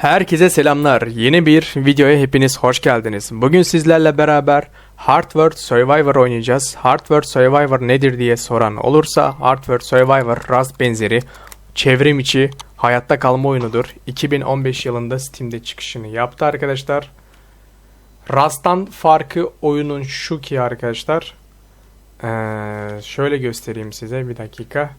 Herkese selamlar. Yeni bir videoya hepiniz hoş geldiniz. Bugün sizlerle beraber Hardware Survivor oynayacağız. Hardware Survivor nedir diye soran olursa Hardware Survivor Rust benzeri çevrim içi hayatta kalma oyunudur. 2015 yılında Steam'de çıkışını yaptı arkadaşlar. Rust'tan farkı oyunun şu ki arkadaşlar. Ee, şöyle göstereyim size bir dakika.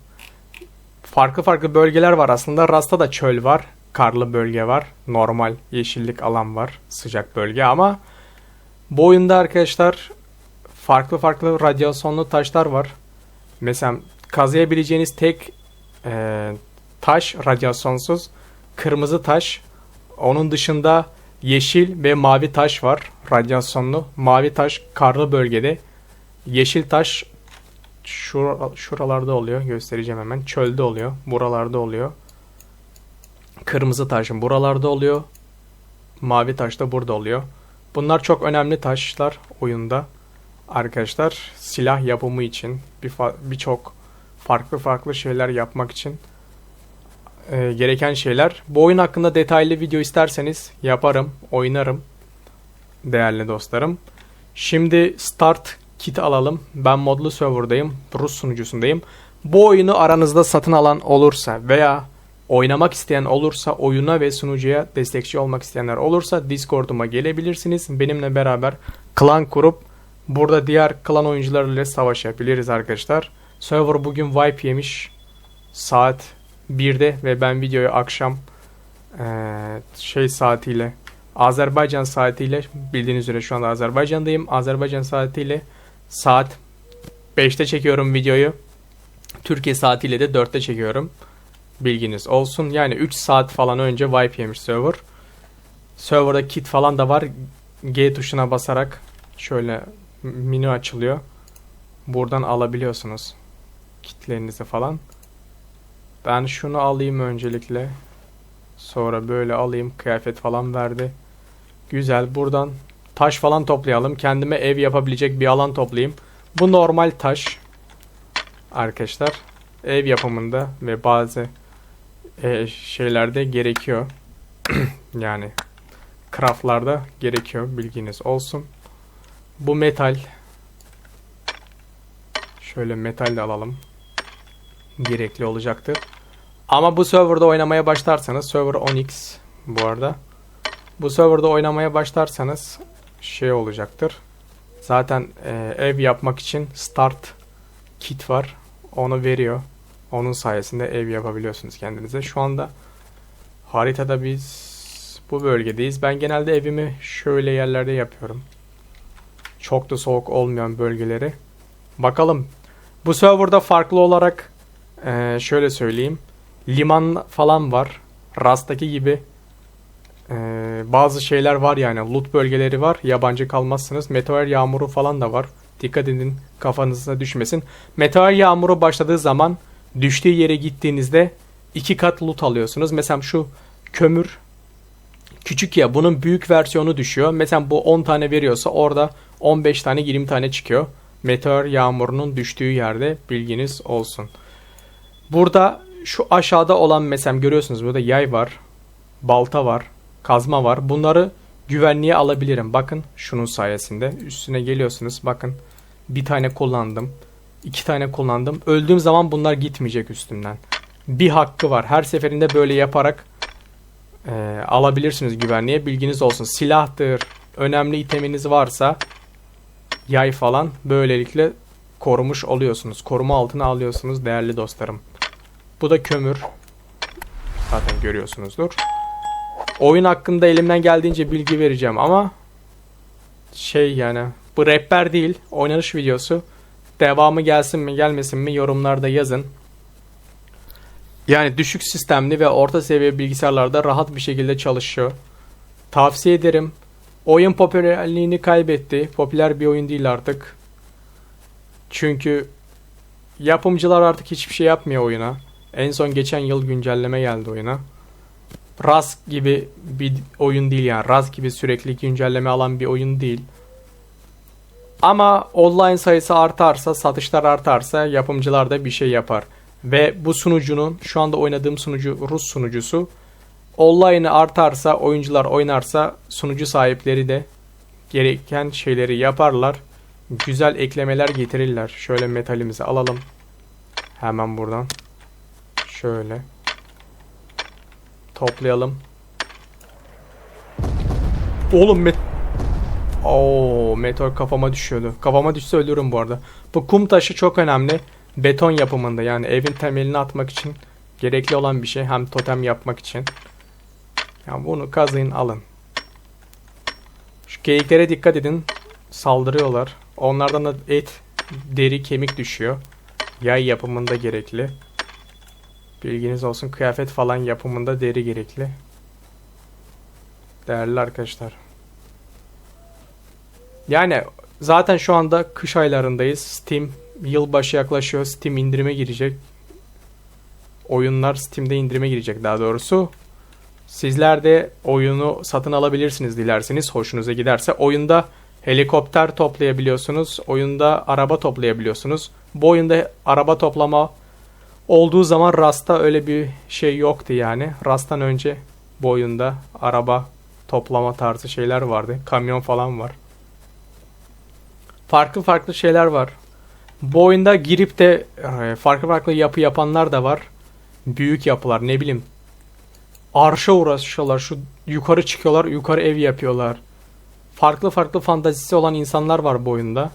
Farklı farklı bölgeler var aslında. Rust'ta da çöl var karlı bölge var. Normal yeşillik alan var. Sıcak bölge ama bu oyunda arkadaşlar farklı farklı radyasyonlu taşlar var. Mesela kazıyabileceğiniz tek e, taş radyasyonsuz kırmızı taş. Onun dışında yeşil ve mavi taş var radyasyonlu. Mavi taş karlı bölgede. Yeşil taş şur şuralarda oluyor. Göstereceğim hemen. Çölde oluyor. Buralarda oluyor. Kırmızı taşın buralarda oluyor. Mavi taş da burada oluyor. Bunlar çok önemli taşlar oyunda. Arkadaşlar silah yapımı için birçok bir farklı farklı şeyler yapmak için e, gereken şeyler. Bu oyun hakkında detaylı video isterseniz yaparım, oynarım değerli dostlarım. Şimdi start kit alalım. Ben modlu serverdayım. Rus sunucusundayım. Bu oyunu aranızda satın alan olursa veya oynamak isteyen olursa oyuna ve sunucuya destekçi olmak isteyenler olursa Discord'uma gelebilirsiniz. Benimle beraber klan kurup burada diğer klan oyuncularıyla savaşabiliriz arkadaşlar. Server bugün wipe yemiş. Saat 1'de ve ben videoyu akşam ee, şey saatiyle Azerbaycan saatiyle bildiğiniz üzere şu anda Azerbaycan'dayım. Azerbaycan saatiyle saat 5'te çekiyorum videoyu. Türkiye saatiyle de 4'te çekiyorum. Bilginiz olsun. Yani 3 saat falan önce wipe yemiş server. Serverda kit falan da var. G tuşuna basarak şöyle menü açılıyor. Buradan alabiliyorsunuz. Kitlerinizi falan. Ben şunu alayım öncelikle. Sonra böyle alayım. Kıyafet falan verdi. Güzel. Buradan taş falan toplayalım. Kendime ev yapabilecek bir alan toplayayım. Bu normal taş. Arkadaşlar. Ev yapımında ve bazı e, şeylerde gerekiyor. yani craftlarda gerekiyor bilginiz olsun. Bu metal. Şöyle metal de alalım. Gerekli olacaktır. Ama bu serverda oynamaya başlarsanız server 10x bu arada. Bu serverda oynamaya başlarsanız şey olacaktır. Zaten e, ev yapmak için start kit var. Onu veriyor. Onun sayesinde ev yapabiliyorsunuz kendinize. Şu anda haritada biz bu bölgedeyiz. Ben genelde evimi şöyle yerlerde yapıyorum. Çok da soğuk olmayan bölgeleri. Bakalım. Bu serverda farklı olarak e, şöyle söyleyeyim. Liman falan var. Rast'taki gibi e, bazı şeyler var yani. Loot bölgeleri var. Yabancı kalmazsınız. Meteor yağmuru falan da var. Dikkat edin kafanıza düşmesin. Meteor yağmuru başladığı zaman düştüğü yere gittiğinizde iki kat loot alıyorsunuz. Mesela şu kömür küçük ya bunun büyük versiyonu düşüyor. Mesela bu 10 tane veriyorsa orada 15 tane 20 tane çıkıyor. Meteor yağmurunun düştüğü yerde bilginiz olsun. Burada şu aşağıda olan mesela görüyorsunuz burada yay var, balta var, kazma var. Bunları güvenliğe alabilirim. Bakın şunun sayesinde üstüne geliyorsunuz. Bakın bir tane kullandım iki tane kullandım. Öldüğüm zaman bunlar gitmeyecek üstümden. Bir hakkı var. Her seferinde böyle yaparak e, alabilirsiniz güvenliğe. Bilginiz olsun. Silahtır, önemli iteminiz varsa yay falan böylelikle korumuş oluyorsunuz. Koruma altına alıyorsunuz değerli dostlarım. Bu da kömür. Zaten görüyorsunuzdur. Oyun hakkında elimden geldiğince bilgi vereceğim ama şey yani bu rehber değil oynanış videosu. Devamı gelsin mi gelmesin mi yorumlarda yazın. Yani düşük sistemli ve orta seviye bilgisayarlarda rahat bir şekilde çalışıyor. Tavsiye ederim. Oyun popülerliğini kaybetti. Popüler bir oyun değil artık. Çünkü yapımcılar artık hiçbir şey yapmıyor oyuna. En son geçen yıl güncelleme geldi oyuna. Rust gibi bir oyun değil yani. Rust gibi sürekli güncelleme alan bir oyun değil. Ama online sayısı artarsa, satışlar artarsa yapımcılar da bir şey yapar. Ve bu sunucunun şu anda oynadığım sunucu Rus sunucusu Online'ı artarsa, oyuncular oynarsa sunucu sahipleri de gereken şeyleri yaparlar. Güzel eklemeler getirirler. Şöyle metalimizi alalım. Hemen buradan. Şöyle. Toplayalım. Oğlum met Oo, meteor kafama düşüyordu. Kafama düşse ölürüm bu arada. Bu kum taşı çok önemli. Beton yapımında yani evin temelini atmak için gerekli olan bir şey. Hem totem yapmak için. Yani bunu kazıyın alın. Şu geyiklere dikkat edin. Saldırıyorlar. Onlardan da et, deri, kemik düşüyor. Yay yapımında gerekli. Bilginiz olsun kıyafet falan yapımında deri gerekli. Değerli arkadaşlar. Yani zaten şu anda kış aylarındayız. Steam yılbaşı yaklaşıyor. Steam indirime girecek. Oyunlar Steam'de indirime girecek daha doğrusu. Sizler de oyunu satın alabilirsiniz dilerseniz hoşunuza giderse. Oyunda helikopter toplayabiliyorsunuz. Oyunda araba toplayabiliyorsunuz. Bu oyunda araba toplama olduğu zaman Rust'ta öyle bir şey yoktu yani. Rust'tan önce bu oyunda araba toplama tarzı şeyler vardı. Kamyon falan var. Farklı farklı şeyler var. Bu oyunda girip de e, farklı farklı yapı yapanlar da var. Büyük yapılar ne bileyim. Arşa uğraşıyorlar. Şu yukarı çıkıyorlar, yukarı ev yapıyorlar. Farklı farklı fantazisi olan insanlar var bu oyunda.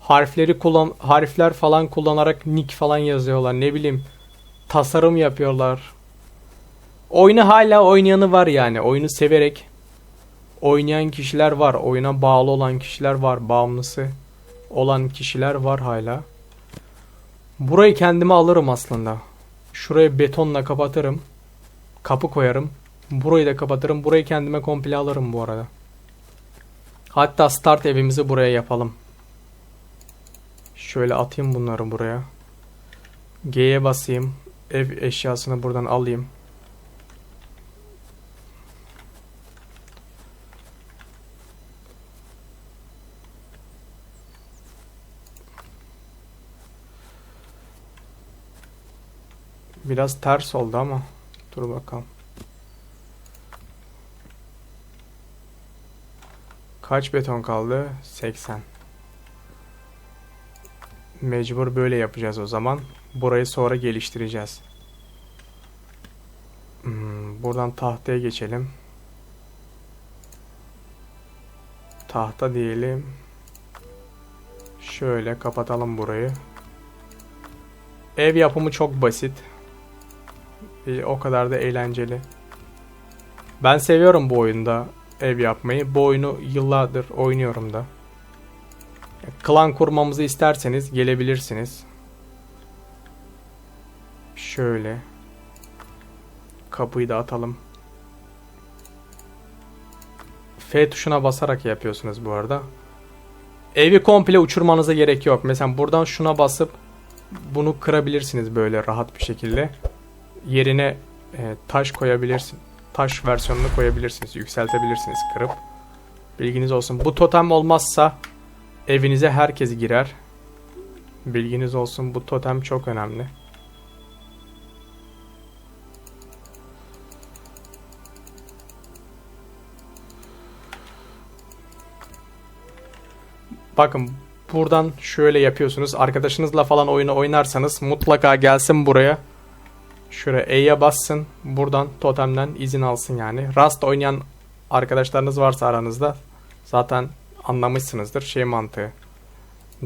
Harfleri kullan harfler falan kullanarak nick falan yazıyorlar. Ne bileyim. Tasarım yapıyorlar. Oyunu hala oynayanı var yani. Oyunu severek oynayan kişiler var. Oyuna bağlı olan kişiler var. Bağımlısı olan kişiler var hala. Burayı kendime alırım aslında. Şurayı betonla kapatırım. Kapı koyarım. Burayı da kapatırım. Burayı kendime komple alırım bu arada. Hatta start evimizi buraya yapalım. Şöyle atayım bunları buraya. G'ye basayım. Ev eşyasını buradan alayım. Biraz ters oldu ama dur bakalım. Kaç beton kaldı? 80. Mecbur böyle yapacağız o zaman. Burayı sonra geliştireceğiz. Hmm, buradan tahtaya geçelim. Tahta diyelim. Şöyle kapatalım burayı. Ev yapımı çok basit. E, o kadar da eğlenceli. Ben seviyorum bu oyunda ev yapmayı. Bu oyunu yıllardır oynuyorum da. Klan kurmamızı isterseniz gelebilirsiniz. Şöyle. Kapıyı da atalım. F tuşuna basarak yapıyorsunuz bu arada. Evi komple uçurmanıza gerek yok. Mesela buradan şuna basıp bunu kırabilirsiniz böyle rahat bir şekilde. Yerine e, taş koyabilirsin. Taş versiyonunu koyabilirsiniz. Yükseltebilirsiniz kırıp. Bilginiz olsun. Bu totem olmazsa evinize herkes girer. Bilginiz olsun. Bu totem çok önemli. Bakın buradan şöyle yapıyorsunuz. Arkadaşınızla falan oyunu oynarsanız mutlaka gelsin buraya. Şuraya E'ye bassın. Buradan totemden izin alsın yani. Rust oynayan arkadaşlarınız varsa aranızda zaten anlamışsınızdır şey mantığı.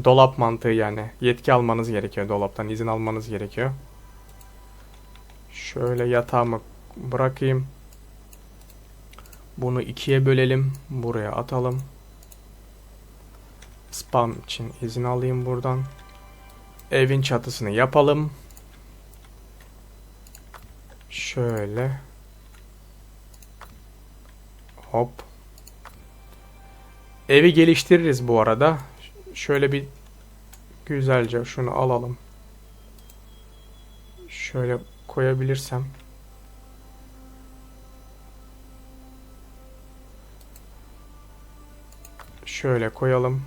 Dolap mantığı yani. Yetki almanız gerekiyor dolaptan. izin almanız gerekiyor. Şöyle yatağımı bırakayım. Bunu ikiye bölelim. Buraya atalım. Spam için izin alayım buradan. Evin çatısını yapalım. Şöyle. Hop. Evi geliştiririz bu arada. Şöyle bir güzelce şunu alalım. Şöyle koyabilirsem. Şöyle koyalım.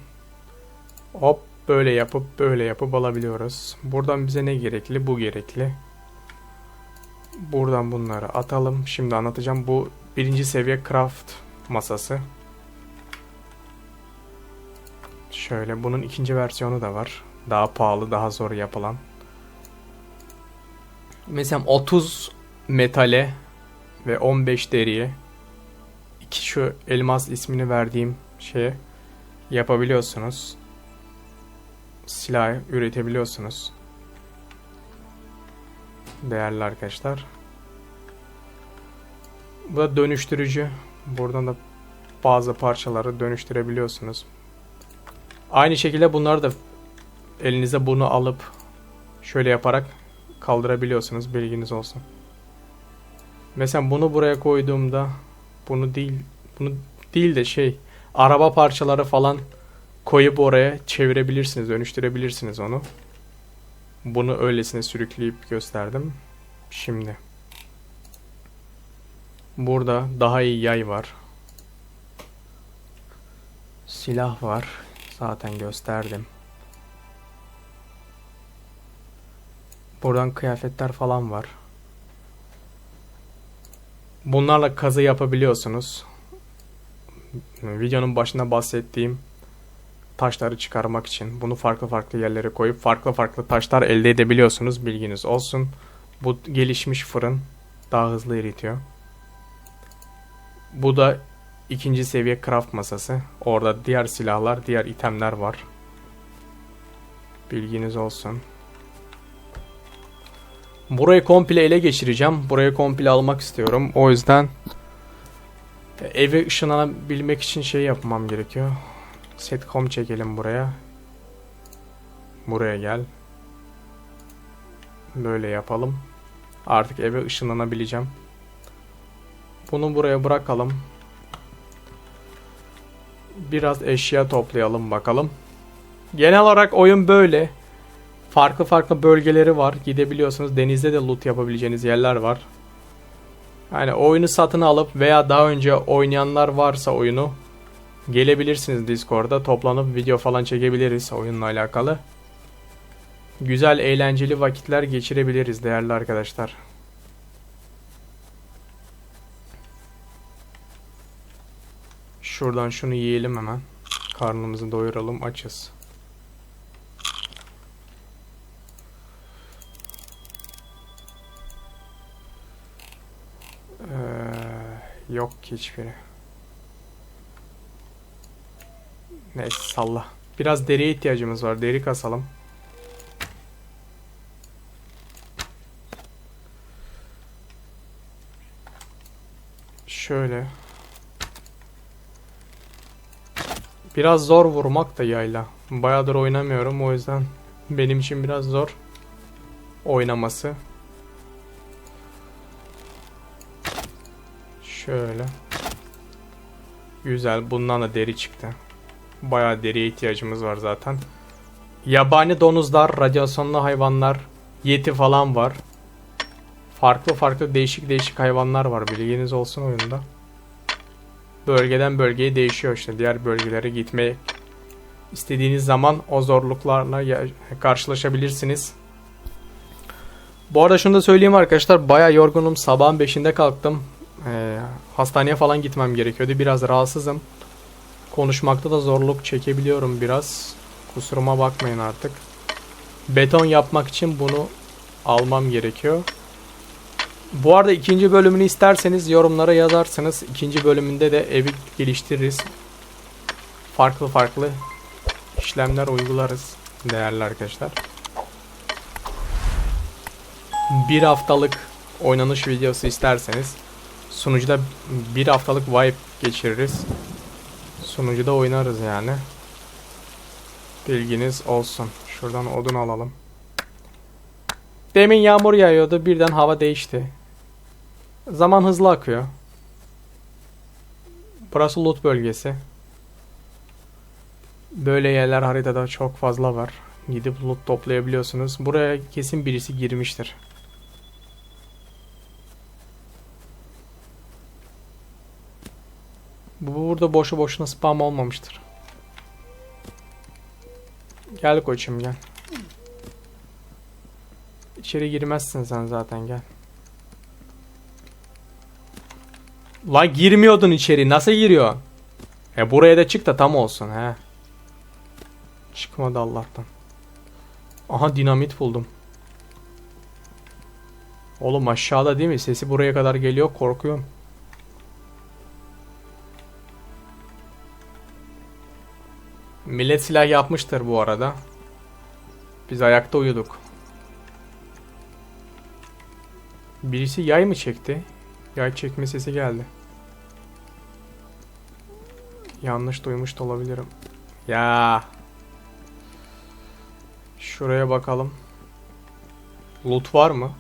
Hop böyle yapıp böyle yapıp alabiliyoruz. Buradan bize ne gerekli? Bu gerekli. Buradan bunları atalım. Şimdi anlatacağım. Bu birinci seviye craft masası. Şöyle bunun ikinci versiyonu da var. Daha pahalı, daha zor yapılan. Mesela 30 metale ve 15 deriye iki şu elmas ismini verdiğim şeye yapabiliyorsunuz. Silah üretebiliyorsunuz. Değerli arkadaşlar. Bu da dönüştürücü. Buradan da bazı parçaları dönüştürebiliyorsunuz. Aynı şekilde bunları da elinize bunu alıp şöyle yaparak kaldırabiliyorsunuz. Bilginiz olsun. Mesela bunu buraya koyduğumda bunu değil bunu değil de şey araba parçaları falan koyup oraya çevirebilirsiniz, dönüştürebilirsiniz onu. Bunu öylesine sürükleyip gösterdim. Şimdi burada daha iyi yay var. Silah var. Zaten gösterdim. Buradan kıyafetler falan var. Bunlarla kazı yapabiliyorsunuz. Videonun başında bahsettiğim taşları çıkarmak için bunu farklı farklı yerlere koyup farklı farklı taşlar elde edebiliyorsunuz. Bilginiz olsun. Bu gelişmiş fırın daha hızlı eritiyor. Bu da ikinci seviye craft masası. Orada diğer silahlar, diğer itemler var. Bilginiz olsun. Burayı komple ele geçireceğim. Burayı komple almak istiyorum. O yüzden evi ışınlanabilmek için şey yapmam gerekiyor. Setcom çekelim buraya. Buraya gel. Böyle yapalım. Artık eve ışınlanabileceğim. Bunu buraya bırakalım. Biraz eşya toplayalım bakalım. Genel olarak oyun böyle. Farklı farklı bölgeleri var. Gidebiliyorsunuz. Denizde de loot yapabileceğiniz yerler var. Yani oyunu satın alıp veya daha önce oynayanlar varsa oyunu gelebilirsiniz Discord'da. Toplanıp video falan çekebiliriz oyunla alakalı. Güzel eğlenceli vakitler geçirebiliriz değerli arkadaşlar. Şuradan şunu yiyelim hemen. Karnımızı doyuralım açız. Ee, yok ki hiçbiri. Neyse salla. Biraz deriye ihtiyacımız var. Deri kasalım. Şöyle. Biraz zor vurmak da yayla. Bayağıdır oynamıyorum o yüzden benim için biraz zor oynaması. Şöyle. Güzel. Bundan da deri çıktı. Bayağı deriye ihtiyacımız var zaten. Yabani domuzlar, radyasyonlu hayvanlar, yeti falan var. Farklı farklı değişik değişik hayvanlar var. Bilginiz olsun oyunda. Bölgeden bölgeye değişiyor işte. Diğer bölgelere gitmeye istediğiniz zaman o zorluklarla karşılaşabilirsiniz. Bu arada şunu da söyleyeyim arkadaşlar. Bayağı yorgunum. Sabahın 5'inde kalktım. Ee, hastaneye falan gitmem gerekiyordu. Biraz rahatsızım. Konuşmakta da zorluk çekebiliyorum biraz. Kusuruma bakmayın artık. Beton yapmak için bunu almam gerekiyor. Bu arada ikinci bölümünü isterseniz yorumlara yazarsınız. İkinci bölümünde de evi geliştiririz. Farklı farklı işlemler uygularız değerli arkadaşlar. Bir haftalık oynanış videosu isterseniz sunucuda bir haftalık vibe geçiririz. Sunucuda oynarız yani. Bilginiz olsun. Şuradan odun alalım. Demin yağmur yağıyordu. Birden hava değişti. Zaman hızlı akıyor. Burası loot bölgesi. Böyle yerler haritada çok fazla var. Gidip loot toplayabiliyorsunuz. Buraya kesin birisi girmiştir. Bu burada boşu boşuna spam olmamıştır. Gel koçum gel. İçeri girmezsin sen zaten gel. Lan girmiyordun içeri. Nasıl giriyor? E buraya da çık da tam olsun he. Çıkmadı Allah'tan. Aha dinamit buldum. Oğlum aşağıda değil mi? Sesi buraya kadar geliyor. Korkuyorum. Millet silah yapmıştır bu arada. Biz ayakta uyuduk. Birisi yay mı çekti? Yay çekme sesi geldi. Yanlış duymuş da olabilirim. Ya. Şuraya bakalım. Loot var mı?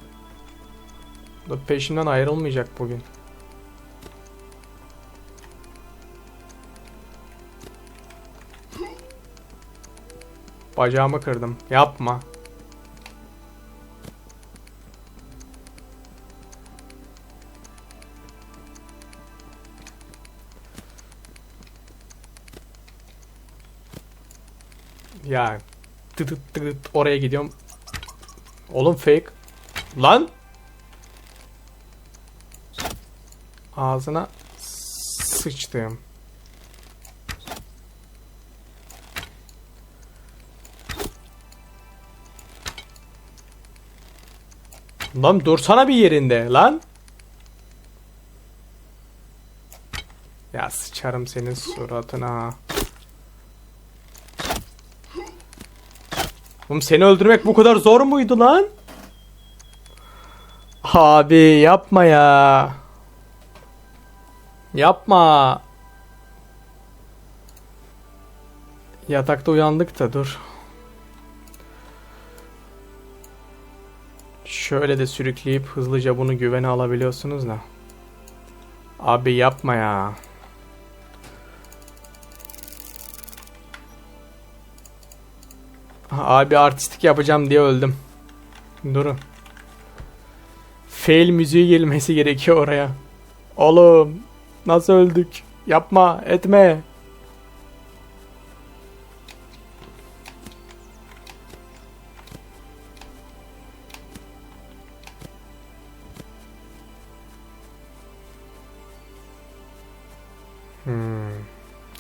Da peşimden ayrılmayacak bugün. Bacağımı kırdım. Yapma. Ya tıt tıt tıt oraya gidiyorum. Oğlum fake. Lan. Ağzına sıçtım. Lan dursana bir yerinde lan. Ya sıçarım senin suratına. Oğlum seni öldürmek bu kadar zor muydu lan? Abi yapma ya. Yapma. Yatakta uyandık da dur. Şöyle de sürükleyip hızlıca bunu güvene alabiliyorsunuz da. Abi yapma ya. Abi artistik yapacağım diye öldüm. Durun. Fail müziği gelmesi gerekiyor oraya. Oğlum nasıl öldük? Yapma etme.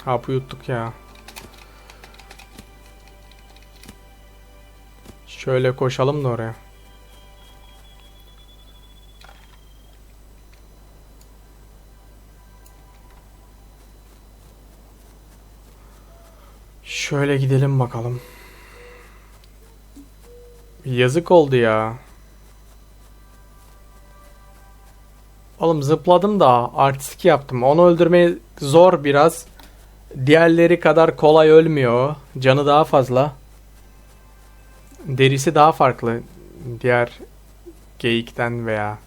Hapı yuttuk ya. Şöyle koşalım da oraya. Şöyle gidelim bakalım. Yazık oldu ya. Oğlum zıpladım da artistik yaptım. Onu öldürmeyi zor biraz. Diğerleri kadar kolay ölmüyor. Canı daha fazla. Derisi daha farklı. Diğer geyikten veya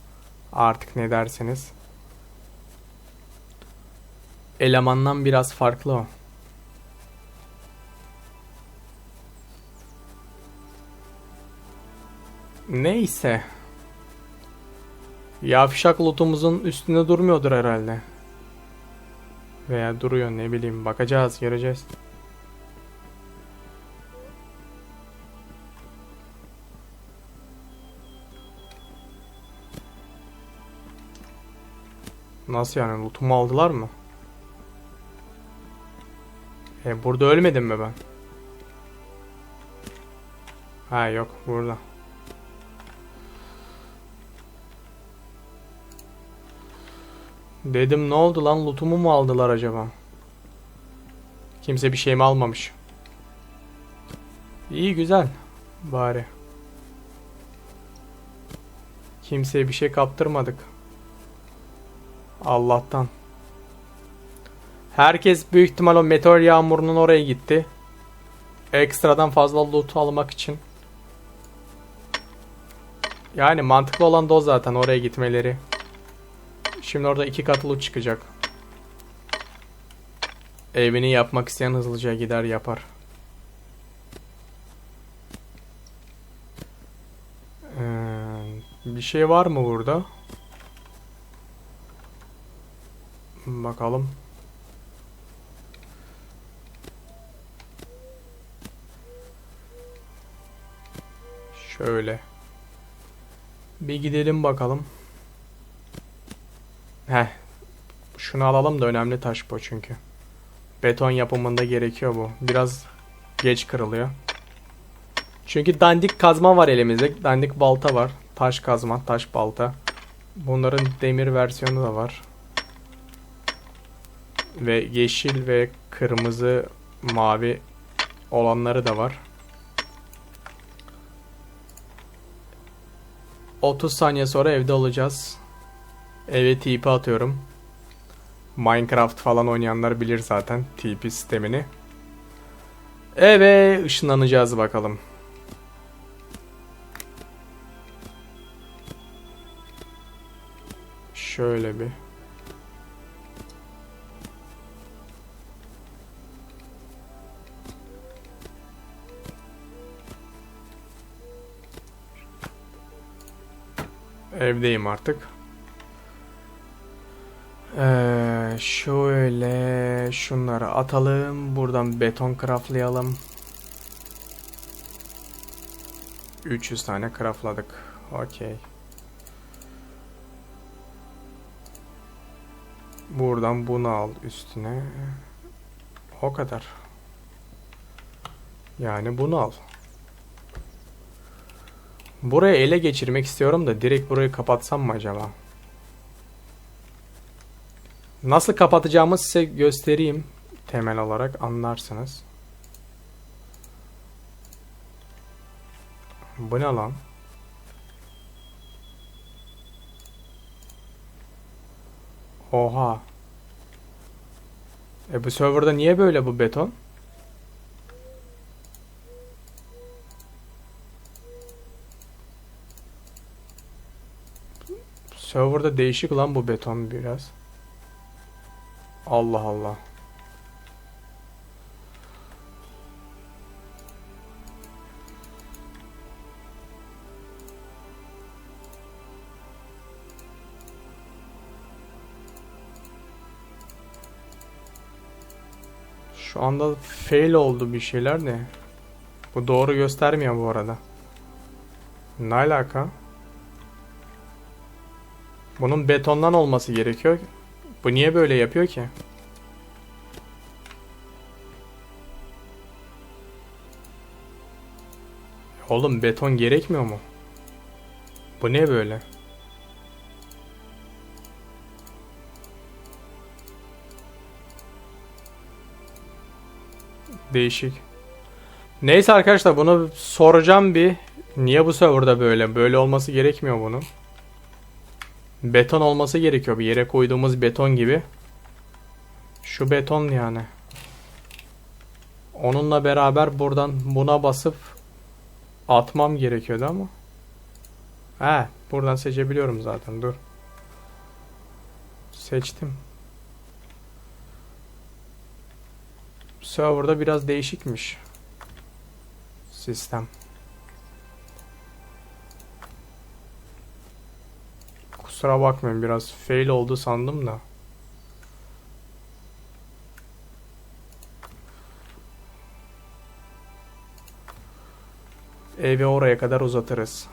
artık ne derseniz. Elemandan biraz farklı o. Neyse. Yavşak lootumuzun üstünde durmuyordur herhalde. Veya duruyor ne bileyim bakacağız göreceğiz. Nasıl yani lootumu aldılar mı? E burada ölmedim mi ben? Ha yok burada. Dedim ne oldu lan lootumu mu aldılar acaba? Kimse bir şey mi almamış? İyi güzel. Bari. Kimseye bir şey kaptırmadık. Allah'tan. Herkes büyük ihtimal o meteor yağmurunun oraya gitti. Ekstradan fazla loot almak için. Yani mantıklı olan da o zaten oraya gitmeleri. Şimdi orada iki katlı çıkacak. Evini yapmak isteyen hızlıca gider yapar. Ee, bir şey var mı burada? Bakalım. Şöyle. Bir gidelim bakalım. Heh. Şunu alalım da önemli taş bu çünkü. Beton yapımında gerekiyor bu. Biraz geç kırılıyor. Çünkü dandik kazma var elimizde. Dandik balta var. Taş kazma, taş balta. Bunların demir versiyonu da var. Ve yeşil ve kırmızı, mavi olanları da var. 30 saniye sonra evde olacağız. Eve TP atıyorum. Minecraft falan oynayanlar bilir zaten TP sistemini. Eve ışınlanacağız bakalım. Şöyle bir. Evdeyim artık. Şöyle şunları atalım. Buradan beton craftlayalım. 300 tane craftladık. Okey. Buradan bunu al üstüne. O kadar. Yani bunu al. Burayı ele geçirmek istiyorum da direkt burayı kapatsam mı acaba? Nasıl kapatacağımı size göstereyim. Temel olarak anlarsınız. Bu ne lan? Oha. E bu serverda niye böyle bu beton? Serverda değişik lan bu beton biraz. Allah Allah. Şu anda fail oldu bir şeyler de. Bu doğru göstermiyor bu arada. Ne alaka? Bunun betondan olması gerekiyor. Bu niye böyle yapıyor ki? Oğlum beton gerekmiyor mu? Bu ne böyle? Değişik. Neyse arkadaşlar bunu soracağım bir. Niye bu serverda böyle? Böyle olması gerekmiyor bunun. Beton olması gerekiyor. Bir yere koyduğumuz beton gibi. Şu beton yani. Onunla beraber buradan buna basıp atmam gerekiyordu ama. He, buradan seçebiliyorum zaten. Dur. Seçtim. Serverda biraz değişikmiş. Sistem. Kusura bakmayın biraz fail oldu sandım da. Evi oraya kadar uzatırız.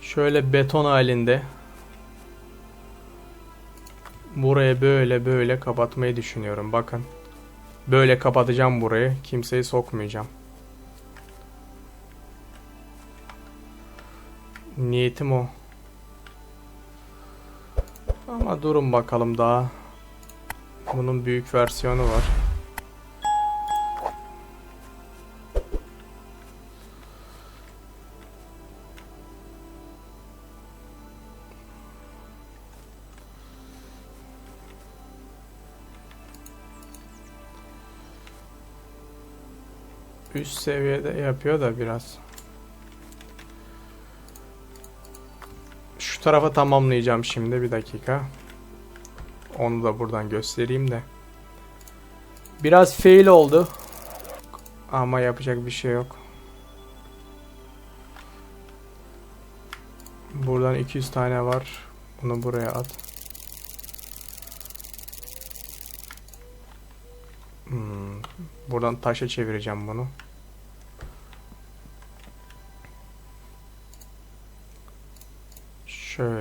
Şöyle beton halinde buraya böyle böyle kapatmayı düşünüyorum. Bakın. Böyle kapatacağım burayı. Kimseyi sokmayacağım. Niyetim o. Ama durun bakalım daha. Bunun büyük versiyonu var. Üst seviyede yapıyor da biraz. Şu tarafa tamamlayacağım şimdi bir dakika. Onu da buradan göstereyim de. Biraz fail oldu. Ama yapacak bir şey yok. Buradan 200 tane var. Bunu buraya at. Hmm. Buradan taşa çevireceğim bunu.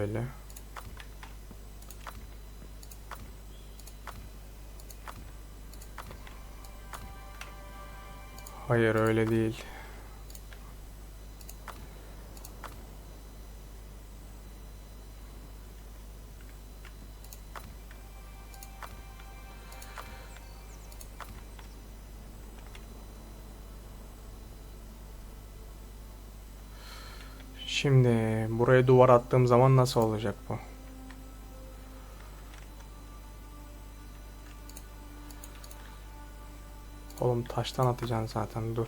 Şöyle. Hayır öyle değil. Buraya duvar attığım zaman nasıl olacak bu? Oğlum taştan atacaksın zaten dur.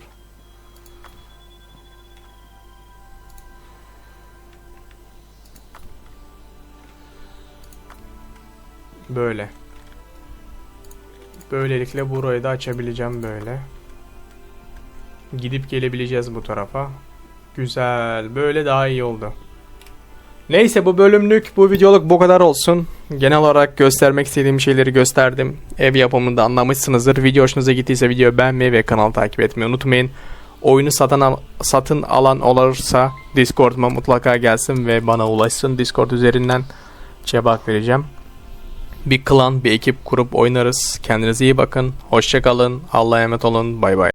Böyle. Böylelikle burayı da açabileceğim böyle. Gidip gelebileceğiz bu tarafa. Güzel. Böyle daha iyi oldu. Neyse bu bölümlük bu videoluk bu kadar olsun. Genel olarak göstermek istediğim şeyleri gösterdim. Ev yapımında anlamışsınızdır. Video hoşunuza gittiyse videoyu beğenmeyi ve kanalı takip etmeyi unutmayın. Oyunu satan satın alan olursa Discord'uma mutlaka gelsin ve bana ulaşsın. Discord üzerinden cevap vereceğim. Bir klan, bir ekip kurup oynarız. Kendinize iyi bakın. Hoşça kalın. Allah'a emanet olun. Bay bay.